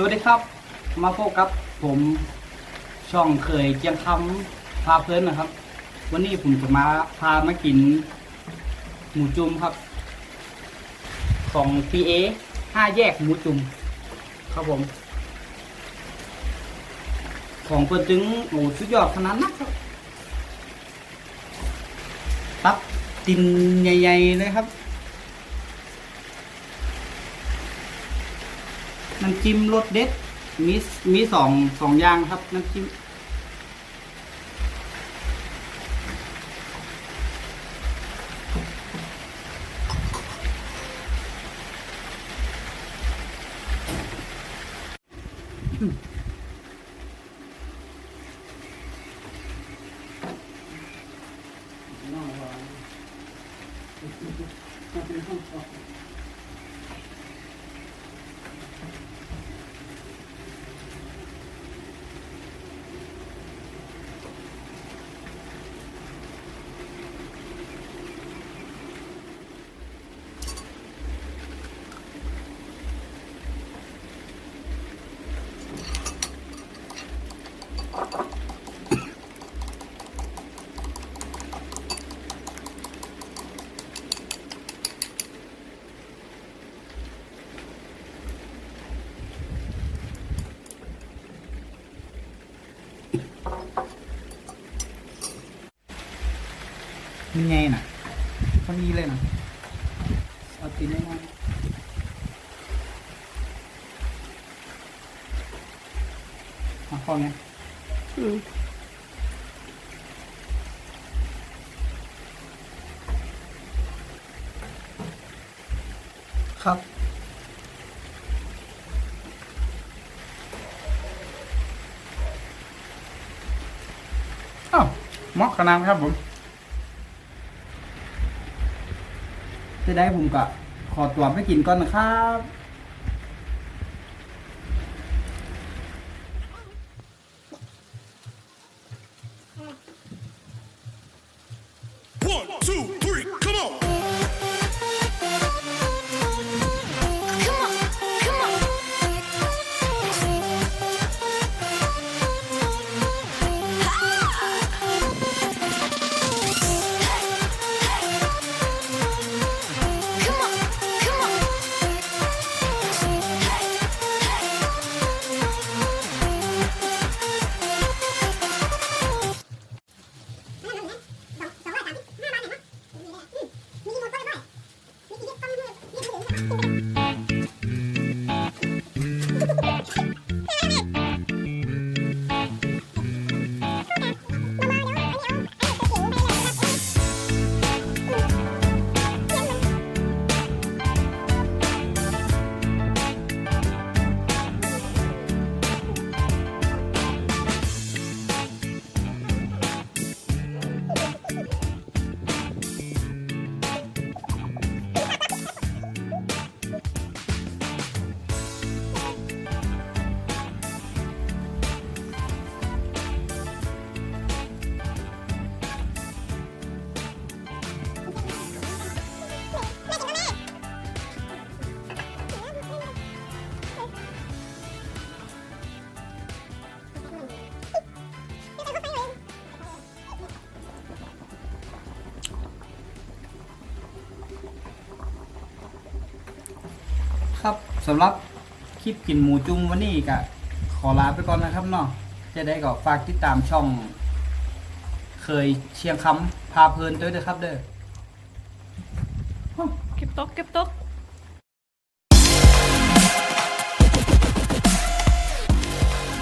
สวัสดีครับ มาพบกับผมช่องเคยเจียงคำพาเพลินนะครับ วันนี้ผมจะมาพามากิน หมูจุ่มครับ ของ PA ห้าแยกหมูจุ่มครับผม ของเปิดจึงโอ้สุดยอดขนาดนักครับตับตินใหญ่ๆเลยครับ น้ำจิ้มรสเด็ด มีมีสองสองอย่างครับน้ำจิ้มมัน ไงน่ะคนนี้เลยนะเอาตีนได้ไหมมาข้อไงอืมครับ เหมาะขนาดครับผมจะได้ผมก็ขอตัวไปกินก่อนนะครับ One, two, ครับสำหรับคลิปกินหมูจุ่มวันนี้ก็ขอลาไปก่อนนะครับเนาะจะได้ก็ฝากติดตามช่อง เคยเชียงคำพาเพลินด้วยนะครับเด้อ เก็บตกเก็บตก